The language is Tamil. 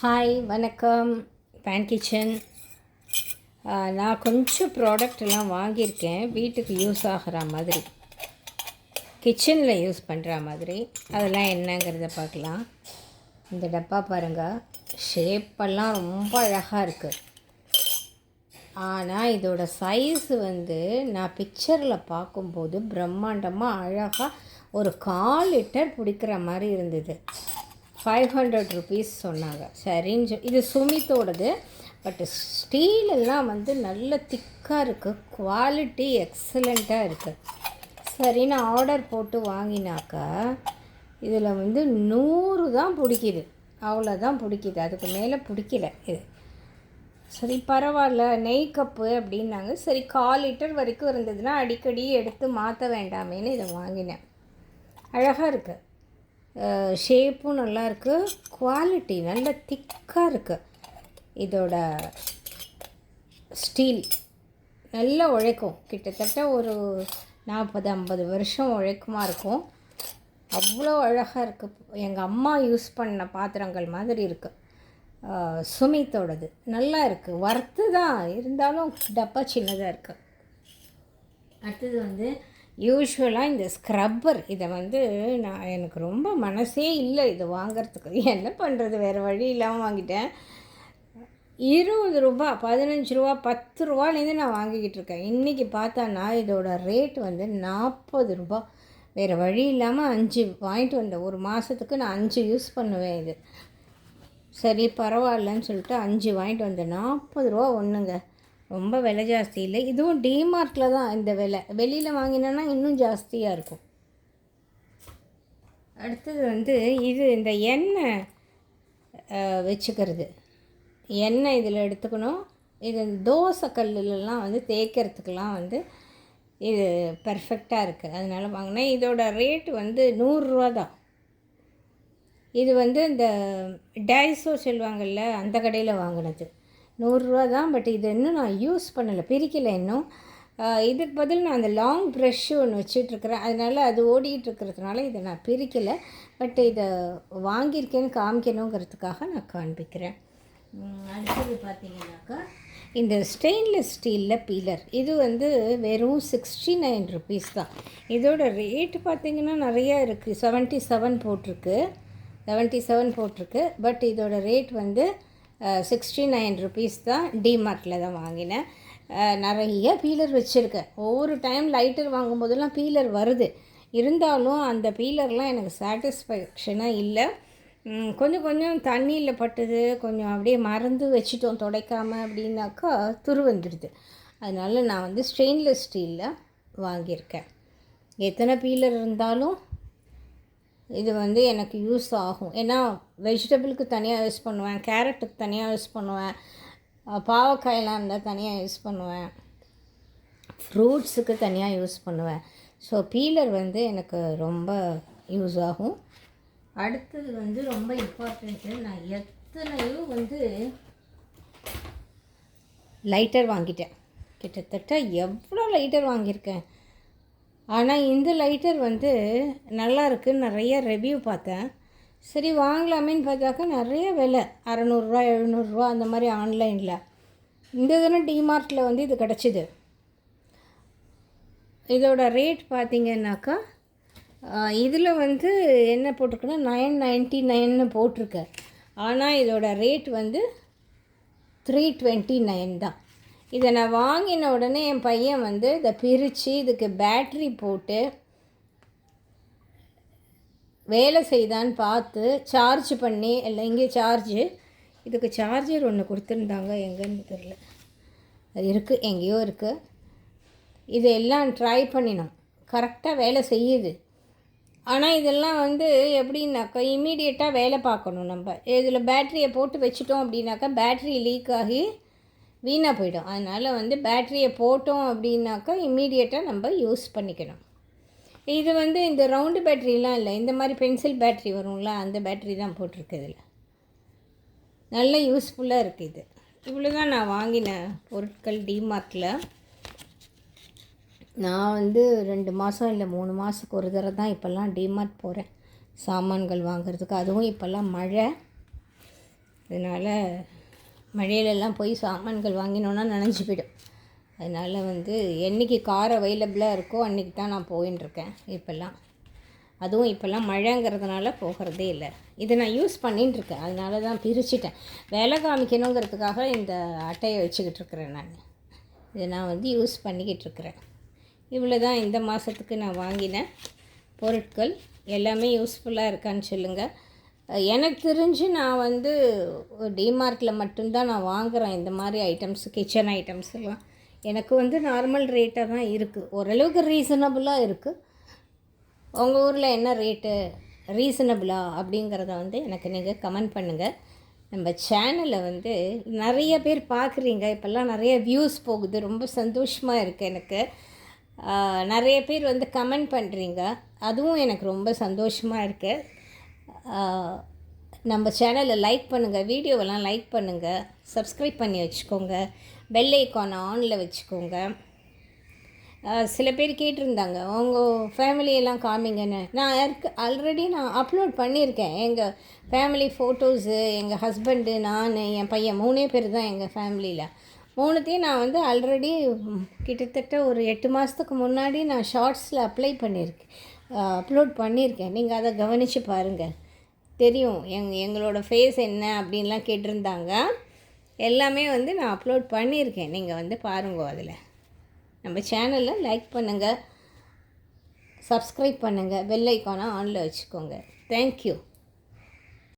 ஹாய் வணக்கம். பேன் கிச்சன் நான் கொஞ்சம் ப்ராடக்ட் எல்லாம் வாங்கியிருக்கேன். வீட்டுக்கு யூஸ் ஆகிற மாதிரி. கிச்சனில் யூஸ் பண்ணுற மாதிரி. அதெல்லாம் என்னங்கிறத பார்க்கலாம். இந்த டப்பா பாருங்கள் ஷேப்பெல்லாம் ரொம்ப அழகாக இருக்குது ஆனால் இதோட சைஸ் வந்து நான் பிக்சரில் பார்க்கும்போது பிரம்மாண்டமாக அழகாக ஒரு கால் லிட்டர் பிடிக்கிற மாதிரி இருந்தது. ஃபைவ் ஹண்ட்ரட் ருபீஸ் சொன்னாங்க. சரின்னு சொ- இது சுமித்தோடது. பட் ஸ்டீலெல்லாம் வந்து நல்ல திக்காக இருக்குது குவாலிட்டி எக்ஸலண்ட்டாக இருக்குது சரின்னு ஆர்டர் போட்டு வாங்கினாக்கா இதில் வந்து நூறு தான் பிடிக்கிது. அவ்வளோதான் பிடிக்கிது. அதுக்கு மேலே பிடிக்கல இது. சரி பரவாயில்ல. நெய் கப்பு அப்படின்னாங்க. சரி கால் லிட்டர் வரைக்கும் இருந்ததுன்னா அடிக்கடி எடுத்து மாற்ற வேண்டாமேன்னு இதை வாங்கினேன். அழகாக இருக்குது ஷேப்பும் நல்லாயிருக்கு. குவாலிட்டி நல்ல திக்காக இருக்குது இதோட ஸ்டீல் நல்லா உழைக்கும். கிட்டத்தட்ட ஒரு நாற்பது ஐம்பது வருஷம் உழைக்குமா இருக்கும். அவ்வளோ அழகாக இருக்குது எங்கள் அம்மா யூஸ் பண்ண பாத்திரங்கள் மாதிரி இருக்குது சுமித்தோடது. நல்லா இருக்குது ஒர்த்து தான். இருந்தாலும் டப்பா சின்னதாக இருக்குது அடுத்தது வந்து யூஸ்வலாக இந்த ஸ்க்ரப்பர் இதை வந்து நான் எனக்கு ரொம்ப மனசே இல்லை இது வாங்குறதுக்கு. என்ன பண்ணுறது வேறு வழி இல்லாமல் வாங்கிட்டேன். இருபது ரூபா பதினஞ்சு ரூபா பத்து ரூபாலேருந்து நான் வாங்கிக்கிட்டு இருக்கேன். இன்றைக்கி பார்த்தான்னா இதோட ரேட் வந்து நாற்பது ரூபா. வேறு வழி இல்லாமல் அஞ்சு வாங்கிட்டு வந்தேன் ஒரு மாதத்துக்கு நான் அஞ்சு யூஸ் பண்ணுவேன் இது. சரி பரவாயில்லன்னு சொல்லிட்டு அஞ்சு வாங்கிட்டு வந்தேன் நாற்பது ரூபா ஒன்றுங்க ரொம்ப விலை ஜாஸ்தி இல்லை. இதுவும் டிமார்ட்டில் தான் இந்த விலை. வெளியில் வாங்கினேன்னா இன்னும் ஜாஸ்தியாக இருக்கும். அடுத்தது வந்து இது இந்த எண்ணெய் வச்சுக்கிறது. எண்ணெய் இதில் எடுத்துக்கணும். இது தோசை கல்லுலலாம் வந்து தேய்க்கிறதுக்கெலாம் வந்து இது பர்ஃபெக்டாக இருக்குது அதனால் வாங்கினேன் இதோட ரேட் வந்து நூறுரூவா தான். இது வந்து இந்த டைஸோ சொல்லுவாங்கள்ல அந்த கடையில் வாங்கினது. நூறுரூவா தான் பட் இது இன்னும் நான் யூஸ் பண்ணலை பிரிக்கலை இன்னும். இதுக்கு பதில் நான் அந்த லாங் ப்ரெஷ்ஷு ஒன்று வச்சிட்ருக்கிறேன். அதனால் அது ஓடிட்டுருக்கிறதுனால இதை நான் பிரிக்கலை. பட் இதை வாங்கியிருக்கேன்னு காமிக்கணுங்கிறதுக்காக நான் காண்பிக்கிறேன். அடுத்தது பார்த்தீங்கன்னாக்கா இந்த ஸ்டெயின்லெஸ் ஸ்டீலில் பீலர். இது வந்து வெறும் சிக்ஸ்டி நைன் ருபீஸ் தான். இதோட ரேட்டு பார்த்தீங்கன்னா நிறையா இருக்குது செவன்ட்டி செவன் போட்டிருக்கு. செவன்ட்டி செவன் போட்டிருக்கு. பட் இதோட ரேட் வந்து சிக்ஸ்டி நைன் ருபீஸ் தான் டிமார்ட்டில் தான் வாங்கினேன். நிறைய பீலர் வச்சுருக்கேன். ஒவ்வொரு டைம் லைட்டர் வாங்கும்போதெல்லாம் பீலர் வருது. இருந்தாலும் அந்த பீலர்லாம் எனக்கு சாட்டிஸ்ஃபேக்ஷனாக இல்லை. கொஞ்சம் கொஞ்சம் தண்ணியில் பட்டுது கொஞ்சம் அப்படியே மறந்து வச்சுட்டோம் துடைக்காமல் அப்படின்னாக்கா துரு வந்துடுது. அதனால் நான் வந்து ஸ்டெயின்லெஸ் ஸ்டீலில் வாங்கியிருக்கேன். எத்தனை பீலர் இருந்தாலும் இது வந்து எனக்கு யூஸ் ஆகும். ஏன்னா வெஜிடபிளுக்கு தனியாக யூஸ் பண்ணுவேன் கேரட்டுக்கு தனியாக யூஸ் பண்ணுவேன் பாவக்காயெலாம் இருந்தால் தனியாக யூஸ் பண்ணுவேன் ஃப்ரூட்ஸுக்கு தனியாக யூஸ் பண்ணுவேன். ஸோ பீலர் வந்து எனக்கு ரொம்ப யூஸ் ஆகும். அடுத்தது வந்து ரொம்ப இம்பார்ட்டண்ட்டு நான் எத்தனையோ வந்து லைட்டர் வாங்கிட்டேன். கிட்டத்தட்ட எவ்வளோ லைட்டர் வாங்கியிருக்கேன்? ஆனால் இந்த லைட்டர் வந்து நல்லா இருக்குன்னு நிறைய ரிவ்யூ பார்த்தேன். சரி வாங்கலாமேன்னு பார்த்தாக்கா நிறைய விலை. அறநூறுரூவா எழுநூறுரூவா அந்த மாதிரி ஆன்லைனில் இந்த தினம் டிமார்ட்டில் வந்து இது கிடச்சிது. இதோட ரேட் பார்த்திங்கன்னாக்கா இதில் வந்து என்ன போட்டிருக்குன்னா நைன் நைன்ட்டி நைன்னு போட்டிருக்கு. ஆனால் இதோட ரேட் வந்து த்ரீ டுவெண்ட்டி நைன் தான். இதை நான் வாங்கின உடனே என் பையன் வந்து இதை பிரித்து இதுக்கு பேட்ரி போட்டு வேலை செய்தான்னு பார்த்து சார்ஜ் பண்ணி இல்லை இங்கே சார்ஜு இதுக்கு சார்ஜர் ஒன்று கொடுத்துருந்தாங்க. எங்கேன்னு தெரில அது இருக்குது எங்கேயோ இருக்குது இது எல்லாம் ட்ரை பண்ணினோம் கரெக்டாக வேலை செய்யுது. ஆனால் இதெல்லாம் வந்து எப்படின்னாக்கா இமீடியட்டாக வேலை பார்க்கணும் நம்ம. இதில் பேட்டரியை போட்டு வச்சுட்டோம் அப்படின்னாக்கா பேட்டரி லீக் ஆகி வீணாக போயிடும். அதனால் வந்து பேட்டரியை போட்டோம் அப்படின்னாக்கா இமீடியட்டாக நம்ம யூஸ் பண்ணிக்கணும். இது வந்து இந்த ரவுண்டு பேட்டரிலாம் இல்லை. இந்த மாதிரி பென்சில் பேட்டரி வரும்ல அந்த பேட்டரி தான் போட்டிருக்கு இதில். நல்ல யூஸ்ஃபுல்லாக இருக்குது இது. இவ்வளோ தான் நான் வாங்கின பொருட்கள் டிமார்ட்டில் நான் வந்து ரெண்டு மாதம் இல்லை மூணு மாதத்துக்கு ஒரு தடவை தான் இப்போல்லாம் டிமார்ட் போகிறேன் சாமான்கள் வாங்குறதுக்கு. அதுவும் இப்போல்லாம் மழை. அதனால் மழையிலெல்லாம் போய் சாமான்கள் வாங்கினோன்னா நனைஞ்சு போயிடும் அதனால் வந்து என்றைக்கு கார் அவைலபிளாக இருக்கோ அன்றைக்கி தான் நான் போயின்னு இருக்கேன் இப்போல்லாம். அதுவும் இப்போல்லாம் மழைங்கிறதுனால போகிறதே இல்லை. இதை நான் யூஸ் பண்ணின்னு இருக்கேன். அதனால தான் பிரிச்சுட்டேன். வேலை காமிக்கணுங்கிறதுக்காக இந்த அட்டையை வச்சுக்கிட்டு இருக்கிறேன் நான். இதை நான் வந்து யூஸ் பண்ணிக்கிட்டு இருக்கிறேன். இவ்வளோ தான் இந்த மாதத்துக்கு நான் வாங்கின பொருட்கள். எல்லாமே யூஸ்ஃபுல்லாக இருக்கான்னு சொல்லுங்கள் எனக்கு தெரிஞ்சு நான் வந்து டிமார்ட்டில் மட்டும்தான் நான் வாங்குகிறேன் இந்த மாதிரி ஐட்டம்ஸ் கிச்சன் ஐட்டம்ஸ் எல்லாம். எனக்கு வந்து நார்மல் ரேட்டாக தான் இருக்குது ஓரளவுக்கு ரீசனபுளாக இருக்குது உங்கள் ஊரில் என்ன ரேட்டு ரீசனபுளாக அப்படிங்கிறத வந்து எனக்கு நீங்கள் கமெண்ட் பண்ணுங்கள் நம்ம சேனலை வந்து நிறைய பேர் பார்க்குறீங்க. இப்போல்லாம் நிறைய வியூஸ் போகுது. ரொம்ப சந்தோஷமாக இருக்குது எனக்கு. நிறைய பேர் வந்து கமெண்ட் பண்ணுறீங்க அதுவும் எனக்கு ரொம்ப சந்தோஷமாக இருக்குது நம்ம சேனலை லைக் பண்ணுங்கள் வீடியோவெல்லாம் லைக் பண்ணுங்கள் சப்ஸ்கிரைப் பண்ணி வச்சுக்கோங்க பெல் ஐக்கான் ஆனில் வச்சுக்கோங்க. சில பேர் கேட்டிருந்தாங்க உங்கள் ஃபேமிலியெல்லாம் காமிங்கன்னு. நான் இருக்கு ஆல்ரெடி நான் அப்லோட் பண்ணியிருக்கேன். எங்கள் ஃபேமிலி ஃபோட்டோஸு எங்கள் ஹஸ்பண்டு நான் என் பையன் மூணே பேர் தான் எங்கள் ஃபேமிலியில் மூணுத்தையும் நான் வந்து ஆல்ரெடி கிட்டத்தட்ட ஒரு எட்டு மாதத்துக்கு முன்னாடி நான் ஷார்ட்ஸில் அப்ளை பண்ணியிருக்கேன். அப்லோட் பண்ணியிருக்கேன். நீங்கள் அதை கவனித்து பாருங்கள் தெரியும். எங் எங்களோட ஃபேஸ் என்ன அப்படின்லாம் கேட்டிருந்தாங்க. எல்லாமே வந்து நான் அப்லோட் பண்ணியிருக்கேன். நீங்கள் வந்து பாருங்க அதில். நம்ம சேனலில் லைக் பண்ணுங்கள் சப்ஸ்கிரைப் பண்ணுங்கள் பெல் ஐக்கானை ஆனில் வச்சுக்கோங்க. தேங்க்யூ